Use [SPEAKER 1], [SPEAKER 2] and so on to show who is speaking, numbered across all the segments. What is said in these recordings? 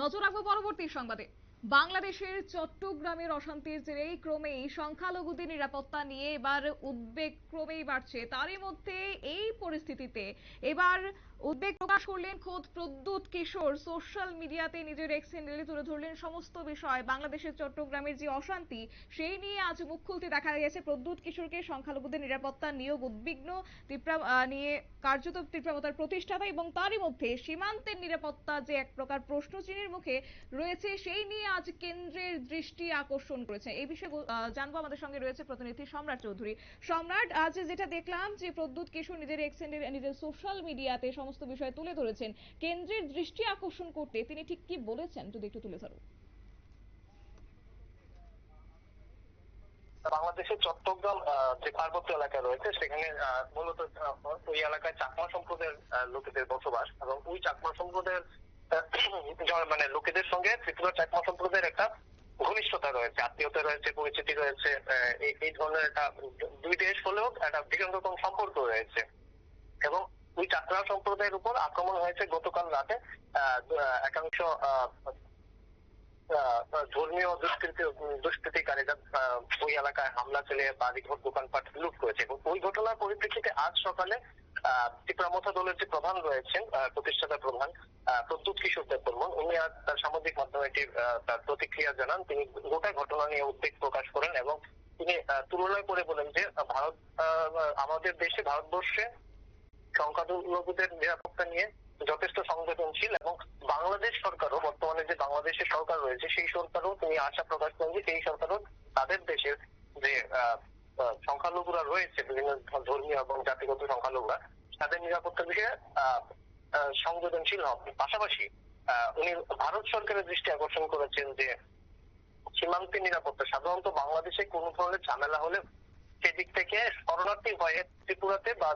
[SPEAKER 1] নজর রাখব পরবর্তী সংবাদে। বাংলাদেশের চট্টগ্রামের অশান্তির জেরে ক্রমেই সংখ্যালঘুদের নিরাপত্তা নিয়ে এবার উদ্বেগ ক্রমেই বাড়ছে। তারই মধ্যে এই পরিস্থিতিতে এবার উদ্বেগ প্রকাশ করলেন খোদ প্রদ্যুৎ কিশোর। সোশ্যাল মিডিয়াতে নিজের এক্স হ্যান্ডেলে তুলে ধরলেন সমস্ত বিষয়। বাংলাদেশের চট্টগ্রামের যে অশান্তি, সেই নিয়ে আজ মুখ খুলতে দেখা গেছে প্রদ্যুৎ কিশোরকে, সংখ্যালঘুদের নিরাপত্তা নিয়োগ উদ্বিগ্ন, তীব্রা নিয়ে কার্যত তীব্রতার প্রতিষ্ঠাতা এবং তারই মধ্যে সীমান্তের নিরাপত্তা যে এক প্রকার প্রশ্নচিহ্নের মুখে রয়েছে, সেই নিয়ে আজ কেন্দ্রের দৃষ্টি আকর্ষণ করেছে। এই বিষয়ে জানব আমাদের সঙ্গে রয়েছে প্রতিনিধি সম্রাট চৌধুরী। সম্রাট, আজ যেটা দেখলাম যে প্রদ্যুৎ কিশোর নিজের এক্সেন্ডের নিজের সোশ্যাল মিডিয়াতে সমস্ত বিষয় তুলে ধরেছেন। কেন্দ্রের দৃষ্টি আকর্ষণ করতে তিনি ঠিক কি বলেছেন যদি একটু তুলে ধরো।
[SPEAKER 2] বাংলাদেশের চট্টগ্রাম যে পার্বত্য এলাকা রয়েছে, সেখানে মূলত ওই এলাকায় চাকমা সম্প্রদায়ের লোকেদের বসবাস এবং ওই চাকমা সম্প্রদায়ের মানে লোকেদের সঙ্গে ত্রিপুরা চাকমা সম্প্রদায়ের একটা ঘনিষ্ঠতা রয়েছে, আত্মীয়তা রয়েছে, পরিচিতি রয়েছে এই- ধরনের একটা, দুই দেশ হলেও একটা রকম সম্পর্ক রয়েছে। এবং ওই চাকরা সম্প্রদায়ের উপর আক্রমণ হয়েছে গতকাল রাতে একাংশ ধর্মীয় দুষ্কৃতি দুষ্কৃতিকারীরা ওই এলাকায় হামলা চালিয়ে বাড়িঘর দোকানপাট লুট করেছে। এবং ওই ঘটনার পরিপ্রেক্ষিতে আজ সকালে আহ, ত্রিপুরা দলের যে প্রধান রয়েছেন প্রতিষ্ঠাতা প্রধান প্রদ্যুৎ কিশোর দেববর্মন উনি আজ তার সামাজিক মাধ্যমে একটি তার প্রতিক্রিয়া জানান। তিনি গোটা ঘটনা নিয়ে উদ্বেগ প্রকাশ করেন এবং তিনি আহ, তুলনা করে বলেন যে ভারত আমাদের দেশে ভারতবর্ষে সংখ্যালঘুদের নিরাপত্তা নিয়ে যথেষ্ট সংবেদনশীল এবং বাংলাদেশ সরকারও বর্তমানে যে বাংলাদেশের সরকার রয়েছে, সেই সরকারও তিনি আশা প্রকাশ করেন যে সেই সরকারও তাদের দেশের যে সংখ্যালঘুরা রয়েছে, বিভিন্ন ধর্মীয় এবং জাতিগত সংখ্যালঘুরা, তাদের নিরাপত্তার বিষয়ে সংবেদনশীল হবে পাশাপাশি উনি ভারত সরকারের দৃষ্টি আকর্ষণ করেছেন যে, সীমান্তের নিরাপত্তা, সাধারণত বাংলাদেশে কোনো ধরনের ঝামেলা হলে সেদিক থেকে শরণার্থী হয়ে ত্রিপুরাতে বা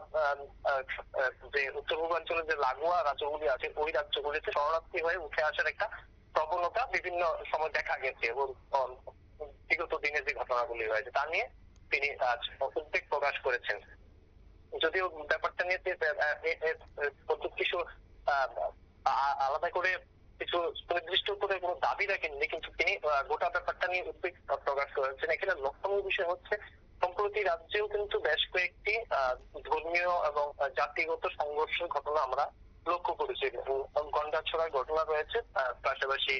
[SPEAKER 2] যে উত্তর পূর্বাঞ্চলের যে লাগোয়া রাজ্যগুলি আছে, ওই রাজ্যগুলিতে শরণার্থী হয়ে উঠে আসার একটা প্রবণতা বিভিন্ন সময় দেখা গেছে এবং বিগত দিনে যে ঘটনাগুলি হয়েছে তা নিয়ে তিনি আজ উদ্বেগ প্রকাশ করেছেন। যদিও ব্যাপারটা নিয়ে আ- আলাদা করে কিছু সুনির্দিষ্ট করে কোনো দাবি রাখেননি, কিন্তু তিনি গোটা ব্যাপারটা নিয়ে উদ্বেগ প্রকাশ করেছেন। এখানে লক্ষণীয় বিষয় হচ্ছে সম্প্রতি রাজ্যেও কিন্তু বেশ কয়েকটি ধর্মীয় এবং জাতিগত সংঘর্ষের ঘটনা আমরা লক্ষ্য করেছি। গন্ডাছড়ার ঘটনা রয়েছে পাশাপাশি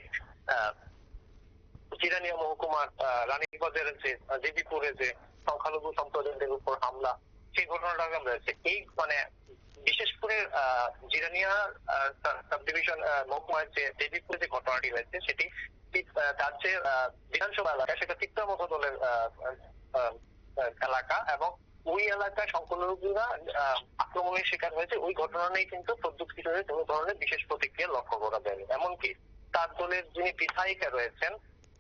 [SPEAKER 2] জিরানিয়া মহকুমার আহ, রানীবাজারের যে দেবীপুরে যে সংখ্যালঘু সম্প্রদায়দের উপর হামলা সেই ঘটনাটা রয়েছে এই মানে বিশেষ করে আহ, জিরানিয়া সাব ডিভিশন মহকুমার যে দেবীপুরে যে ঘটনাটি হয়েছে সেটি তার যে বিধানসভা এলাকা সেটা তিপ্রামথ দলের এলাকা এবং ওই এলাকায় সংখ্যালঘুরা আক্রমণের শিকার হয়েছে। ওই ঘটনা নিয়ে কিন্তু কিশোরের কোনো ধরনের বিশেষ প্রতিক্রিয়া লক্ষ্য করা যায়নি। এমনকি তার দলের যিনি বিধায়িকা রয়েছেন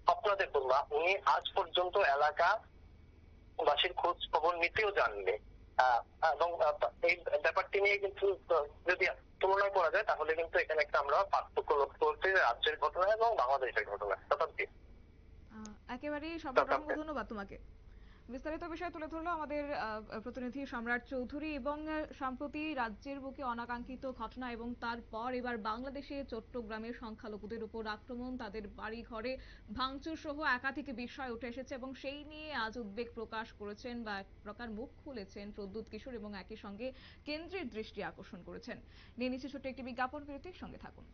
[SPEAKER 2] স্বপ্নাদের বললা উনি আজ পর্যন্ত এলাকা বাসীর খোঁজ খবর নিতেও জানলে। এবং এই ব্যাপারটি নিয়ে কিন্তু যদি তুলনা করা যায় তাহলে কিন্তু এখানে একটা আমরা পার্থক্য লক্ষ্য করছি রাজ্যের ঘটনা এবং বাংলাদেশের ঘটনা।
[SPEAKER 1] একেবারেই
[SPEAKER 2] তথাপি।
[SPEAKER 1] ধন্যবাদ তোমাকে। বিস্তারিত বিষয় তুলে ধরলো আমাদের প্রতিনিধি সম্রাট চৌধুরী এবং সম্প্রতি রাজ্যের বুকে অনাকাঙ্ক্ষিত ঘটনা এবং তারপর এবার বাংলাদেশে চট্টগ্রামের সংখ্যালঘুদের উপর আক্রমণ, তাদের বাড়ি ঘরে ভাঙচুর সহ একাধিক বিষয় উঠে এসেছে এবং সেই নিয়ে আজ উদ্বেগ প্রকাশ করেছেন বা এক প্রকার মুখ খুলেছেন প্রদ্যুৎ কিশোর এবং একই সঙ্গে কেন্দ্রের দৃষ্টি আকর্ষণ করেছেন। নিয়ে নিচ্ছে ছোট্ট একটি বিজ্ঞাপন বিরতির সঙ্গে থাকুন।